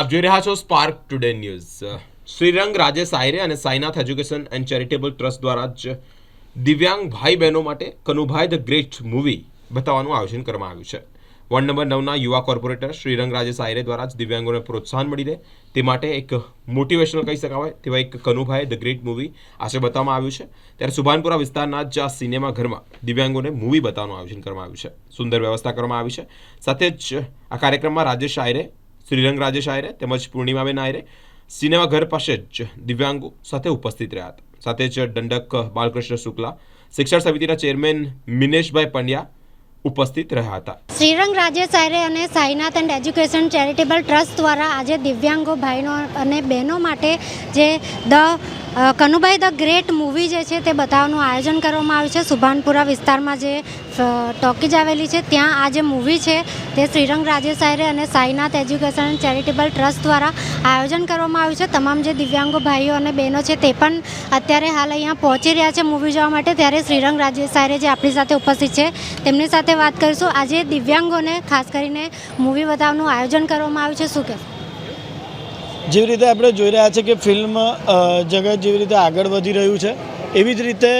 આપ જોઈ રહ્યા છો spark today news Shrirang, Rajesh Ayre અને Sainath education and charitable trust દ્વારા જ દિવ્યાંગ ભાઈ બહેનો માટે કનુભાઈ ધ ગ્રેટ મૂવી બતાવવાનું આયોજન કરવામાં આવ્યું છે. વોર્ડ નંબર નવના યુવા કોર્પોરેટર શ્રીરંગ, રાજેશ આયરે દ્વારા જ દિવ્યાંગોને પ્રોત્સાહન મળી રહે તે માટે એક મોટિવેશનલ કહી શકાવાય તેવા એક કનુભાઈ ધ ગ્રેટ મૂવી આજે બતાવવામાં આવ્યું છે. ત્યારે સુભાનપુરા વિસ્તારના જ આ સિનેમા ઘરમાં દિવ્યાંગોને મૂવી બતાવવાનું આયોજન કરવામાં આવ્યું છે. સુંદર વ્યવસ્થા કરવામાં આવી છે. સાથે જ આ કાર્યક્રમમાં રાજેશ આયરે શ્રીરંગ રાજેશ આયરે તેમજ પૂર્ણિમાબેન આયરે સિનેમાઘર પાસે જ દિવ્યાંગો સાથે ઉપસ્થિત રહ્યા હતા. સાથે જ દંડક બાલકૃષ્ણ શુક્લા, શિક્ષણ સમિતિના ચેરમેન મિનેશભાઈ પંડ્યા ઉપસ્થિત રહ્યા હતા. શ્રીરંગ રાજેશ આયરે અને Sainath and education charitable trust દ્વારા આજે દિવ્યાંગો ભાઈનો અને બહેનો માટે જે the Kanubhai, the great movie જે છે તે બતાવવાનું આયોજન કરવામાં આવ્યું છે. સુભાનપુરા વિસ્તારમાં જે ટોકીજ આવેલી છે, ત્યાં આ જે મૂવી છે તે શ્રીરંગ રાજેશ આયરે અને સાઈનાથ એજ્યુકેશન ચેરિટેબલ ટ્રસ્ટ દ્વારા આયોજન કરવામાં આવ્યું છે. તમામ જે દિવ્યાંગો ભાઈઓ અને બહેનો છે તે પણ અત્યારે હાલ અહીંયા પહોંચી રહ્યા છે મૂવી જોવા માટે. ત્યારે શ્રીરંગ રાજેશ આયરે જે આપણી સાથે ઉપસ્થિત છે, તેમની સાથે વાત કરીશું. આજે દિવ્યાંગોને ખાસ કરીને મૂવી બતાવવાનું આયોજન કરવામાં આવ્યું છે. શું કહેશો? જેવી રીતે આપણે જોઈ રહ્યા છે કે ફિલ્મ જગત જેવી રીતે આગળ વધી રહ્યું છે, એવી જ રીતે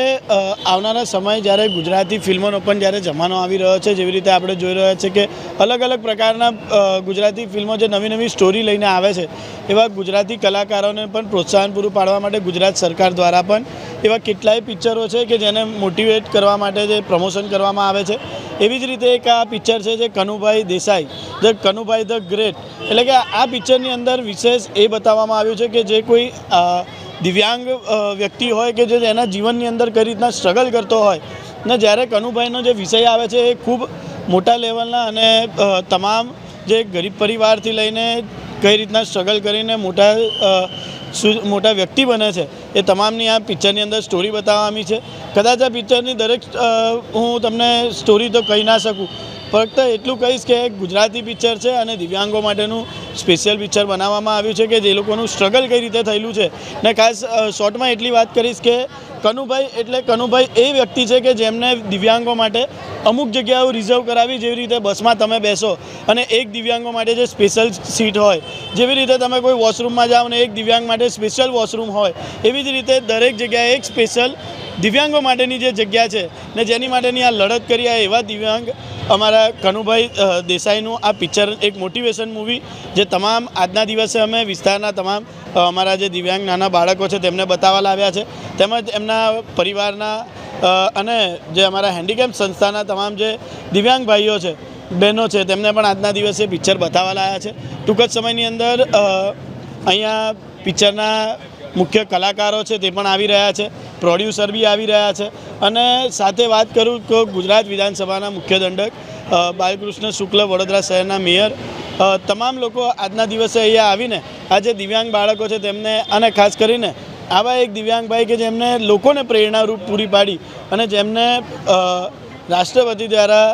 આવનારા સમય જ્યારે ગુજરાતી ફિલ્મોનો પણ જ્યારે જમાનો આવી રહ્યો છે, જેવી રીતે આપણે જોઈ રહ્યા છીએ કે અલગ અલગ પ્રકારના ગુજરાતી ફિલ્મો જે નવી નવી સ્ટોરી લઈને આવે છે, એવા ગુજરાતી કલાકારોને પણ પ્રોત્સાહન પૂરું પાડવા માટે ગુજરાત સરકાર દ્વારા પણ એવા કેટલાય પિક્ચરો છે કે જેને મોટિવેટ કરવા માટે જે પ્રમોશન કરવામાં આવે છે. એવી જ રીતે એક આ પિક્ચર છે જે Kanubhai Desai the Kanubhai the great એટલે કે આ પિક્ચરની અંદર વિશેષ એ બતાવવામાં આવ્યું છે કે જે કોઈ દિવ્યાંગ વ્યક્તિ હોય કે જે એના જીવનની અંદર કઈ રીતના સ્ટ્રગલ કરતો હોય, ને જ્યારે કનુભાઈનો જે વિષય આવે છે એ ખૂબ મોટા લેવલના અને તમામ જે ગરીબ પરિવારથી લઈને કઈ રીતના સ્ટ્રગલ કરીને મોટા સુ- મોટા વ્યક્તિ બને છે. એ તમામની આ પિક્ચરની અંદર સ્ટોરી બતાવવાની છે. કદાચ આ પિક્ચરની દરેક હું તમને સ્ટોરી તો કહી ના શકું. ફક્ત એટલું કહીશ કે ગુજરાતી પિક્ચર છે અને દિવ્યાંગો માટેનું સ્પેશિયલ પિક્ચર બનાવવામાં આવ્યું છે કે જે લોકોનું સ્ટ્રગલ કઈ રીતે થયેલું છે. ને ખાસ શોર્ટમાં એટલી વાત કરીશ કે કનુભાઈ એટલે કનુભાઈ એ વ્યક્તિ છે કે જેમને દિવ્યાંગો માટે અમુક જગ્યાઓ રિઝર્વ કરાવી જેવી રીતે બસમાં તમે બેસો અને એક દિવ્યાંગો માટે જે સ્પેશિયલ સીટ હોય, જેવી રીતે તમે કોઈ વોશરૂમમાં જાઓ અને એક દિવ્યાંગ માટે સ્પેશિયલ વોશરૂમ હોય, એવી જ રીતે દરેક જગ્યાએ એક સ્પેશિયલ દિવ્યાંગો માટેની જે જગ્યા છે ને જેની માટેની આ લડત કરી આ એવા દિવ્યાંગ અમારા કનુભાઈ દેસાઈનું આ પિક્ચર, એક મોટિવેશન મૂવી જે તમામ આજના દિવસે અમે વિસ્તારના તમામ અમારા જે દિવ્યાંગ નાના બાળકો છે તેમને બતાવવા લાવ્યા છે. તેમજ એમના પરિવારના અને જે અમારા હેન્ડીકેપ સંસ્થાના તમામ જે દિવ્યાંગ ભાઈઓ છે, બહેનો છે, તેમને પણ આજના દિવસે પિક્ચર બતાવવા લાવ્યા છે. ટૂંક જ સમયની અંદર અહીંયા પિક્ચરના મુખ્ય કલાકારો છે તે પણ આવી રહ્યા છે. પ્રોડ્યુસર બી આવી રહ્યા છે. અને સાથે વાત કરું તો ગુજરાત વિધાનસભાના મુખ્ય દંડક બાલકૃષ્ણ શુક્લ વડોદરા શહેરના મેયર. તમામ લોકો આજના દિવસે અહીંયા આવીને, આ જે દિવ્યાંગ બાળકો છે તેમને, અને ખાસ કરીને આવા એક દિવ્યાંગ ભાઈ કે જેમને લોકોને પ્રેરણારૂપ પૂરી પાડી અને જેમને રાષ્ટ્રપતિ દ્વારા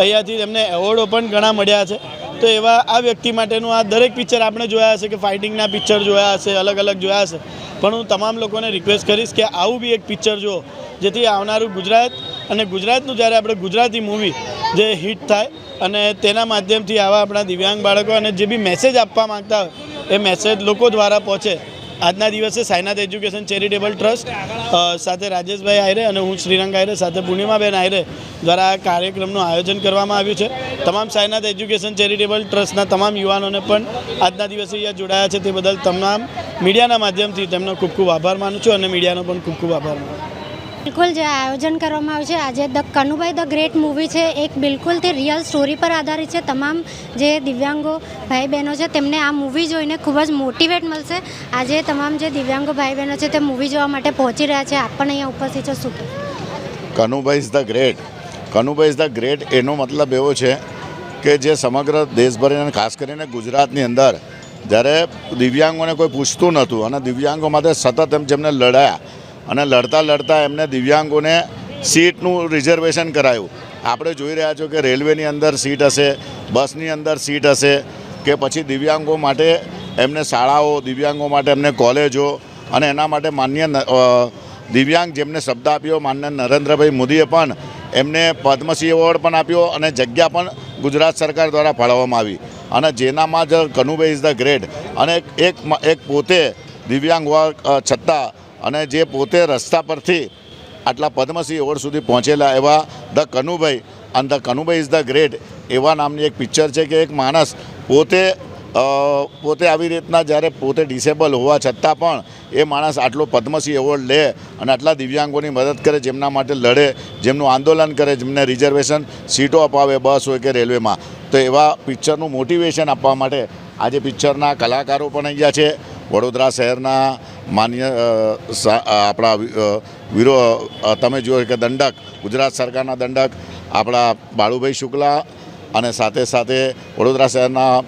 અહીંયાથી તેમને એવોર્ડો પણ ઘણા મળ્યા છે. તો એવા આ વ્યક્તિ માટેનું આ દરેક પિક્ચર આપણે જોયા હશે કે ફાઇટિંગના પિક્ચર જોયા હશે અલગ અલગ જોયા હશે. પણ હું તમામ લોકોને રિક્વેસ્ટ કરીશ કે આવું બી એક પિક્ચર જુઓ, જેથી આવનારું ગુજરાત અને ગુજરાતનું જ્યારે આપણે ગુજરાતી મૂવી જે હિટ થાય અને તેના માધ્યમથી આવા આપણા દિવ્યાંગ બાળકો અને જે બી મેસેજ આપવા માંગતા હોય, એ મેસેજ લોકો દ્વારા પહોંચે આજના દિવસે સાયનાથ એજ્યુકેશન ચેરિટેબલ ટ્રસ્ટ સાથે રાજેશભાઈ આયરે અને હું શ્રીરંગ આયરે, સાથે પૂર્ણિમાબેન આયરે દ્વારા આ કાર્યક્રમનું આયોજન કરવામાં આવ્યું છે. તમામ સાયનાથ એજ્યુકેશન ચેરિટેબલ ટ્રસ્ટના તમામ યુવાનોને પણ આજના દિવસે અહીંયા જોડાયા છે. તે બદલ તમામ મીડિયાના માધ્યમથી તેમનો ખૂબ ખૂબ આભાર માનું છું અને મીડિયાનો પણ ખૂબ ખૂબ આભાર માનું છું. બિલકુલ જે આયોજન કરવામાં આવ્યું છે, આજે the Kanubhai the great movie છે, એક બિલકુલ તે રિયલ સ્ટોરી પર આધારિત છે. તમામ જે દિવ્યાંગો ભાઈ બહેનો છે, તેમને આ મૂવી જોઈને ખૂબ જ મોટિવેટ મળશે. આજે તમામ જે દિવ્યાંગો ભાઈ બહેનો છે, તે મૂવી જોવા માટે પહોંચી રહ્યા છે. આપ પણ અહીંયા ઉપસ્થિત છો, શું? Kanubhai is the great. Kanubhai is the great એનો મતલબ એવો છે કે જે સમગ્ર દેશભરને ખાસ કરીને ગુજરાતની અંદર જ્યારે દિવ્યાંગોને કોઈ પૂછતું નહોતું અને દિવ્યાંગો માટે સતત એમ જેમને લડાયા અને લડતા લડતા એમને દિવ્યાંગોને સીટનું રિઝર્વેશન કરાયું. આપણે જોઈ રહ્યા છો કે રેલવેની અંદર સીટ હશે, બસની અંદર સીટ હશે, કે પછી દિવ્યાંગો માટે એમને શાળાઓ, દિવ્યાંગો માટે એમને કોલેજો અને એના માટે માન્ય દિવ્યાંગ જેમને શબ્દ આપ્યો, માન્ય નરેન્દ્રભાઈ મોદીએ પણ એમને પદ્મશ્રી એવોર્ડ પણ આપ્યો અને જગ્યા પણ ગુજરાત સરકાર દ્વારા ફાળવવામાં આવી. અને જેનામાં જ કનુભાઈ ઇઝ ધ ગ્રેટ. અને એક એક પોતે દિવ્યાંગ હોવા છતાં અને જે પોતે રસ્તા પરથી આટલા પદ્મશ્રી એવોર્ડ સુધી પહોંચેલા એવા ધ કનુભાઈ અને the Kanubhai is the great એવા નામની એક પિક્ચર છે કે એક માણસ પોતે પોતે આવી રીતના જ્યારે પોતે ડિસેબલ હોવા છતાં પણ એ માણસ આટલો પદ્મશ્રી એવોર્ડ લે અને આટલા દિવ્યાંગોની મદદ કરે, જેમના માટે લડે, જેમનું આંદોલન કરે, જેમને રિઝર્વેશન સીટો અપાવે, બસ હોય કે રેલવેમાં. તો એવા પિક્ચરનું મોટિવેશન આપવા માટે આજે પિક્ચરના કલાકારો પણ અહીંયા છે. વડોદરા શહેરના માન્ય આપણા વીરો તમે જુઓ કે દંડક, ગુજરાત સરકારના દંડક, આપણા બાળુભાઈ શુક્લા અને સાથે સાથે વડોદરા શહેરના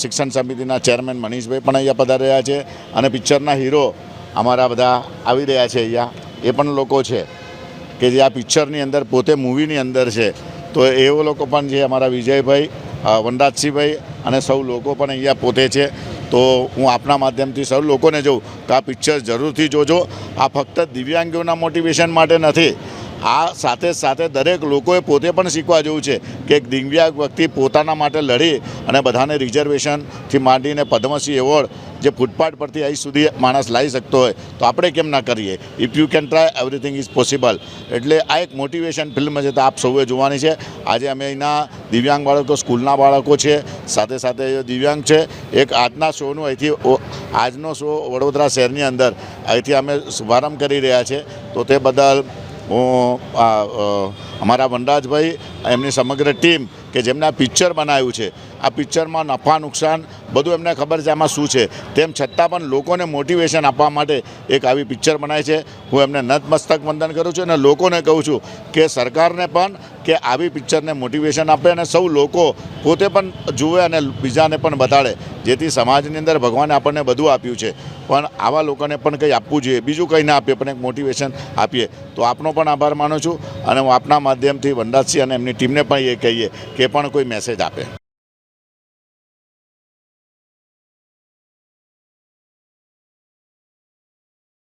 શિક્ષણ સમિતિના ચેરમેન મનીષભાઈ પણ અહીંયા પધારી રહ્યા છે અને પિક્ચરના હીરો અમારા બધા આવી રહ્યા છે અહીંયા. એ પણ લોકો છે કે જે આ પિક્ચરની અંદર, પોતે મૂવીની અંદર છે. તો એવો લોકો પણ છે અમારા વિજયભાઈ વનરાજસિંહભાઈ અને સૌ લોકો પણ અહીંયા પોતે છે. તો હું આપના માધ્યમથી સૌ લોકોને જોઉં કે આ પિક્ચર જરૂરથી જોજો. આ ફક્ત દિવ્યાંગોના મોટિવેશન માટે નથી. આ સાથે સાથે દરેક લોકોએ પોતે પણ શીખવા જેવું છે કે એક દિવ્યાંગ વ્યક્તિ પોતાના માટે લડી અને બધાને રિઝર્વેશનથી માંડીને પદ્મશ્રી એવોર્ડ જે ફૂટપાથ પરથી અહીં સુધી માણસ લાવી શકતો હોય, તો આપણે કેમ ના કરીએ? If you can try everything is possible એટલે આ એક મોટિવેશન ફિલ્મ છે તો આપ સૌએ જોવાની છે. આજે અમે અહીંના દિવ્યાંગ બાળકો, સ્કૂલના બાળકો છે, સાથે સાથે દિવ્યાંગ છે. એક આજના શોનું અહીંથી આજનો શો વડોદરા શહેરની અંદર. અહીંથી અમે શુભારંભ કરી રહ્યા છે. તો તે બદલ હું અમારા વનરાજભાઈ એમની સમગ્ર ટીમ કે જેમને આ પિક્ચર બનાવ્યું છે, આ પિક્ચરમાં નફા, નુકસાન બધું એમને ખબર છે આમાં શું છે. તેમ છતાં પણ લોકોને મોટિવેશન આપવા માટે એક આવી પિક્ચર બનાવી છે. હું એમને નતમસ્તક વંદન કરું છું અને લોકોને કહું છું કે સરકારને પણ કે આવી પિક્ચરને મોટિવેશન આપે અને સૌ લોકો પોતે પણ જુએ અને બીજાને પણ બતાડે, જેથી સમાજની અંદર ભગવાને આપણને બધું આપ્યું છે. પણ આવા લોકોને પણ કંઈ આપવું જોઈએ. બીજું કંઈ ના આપીએ, પણ એક મોટિવેશન આપીએ. તો આપનો પણ આભાર માનું છું અને હું આપના માધ્યમથી વનરાજસિંહ અને એમની ટીમને પણ એ કહીએ કે પણ કોઈ મેસેજ આપે.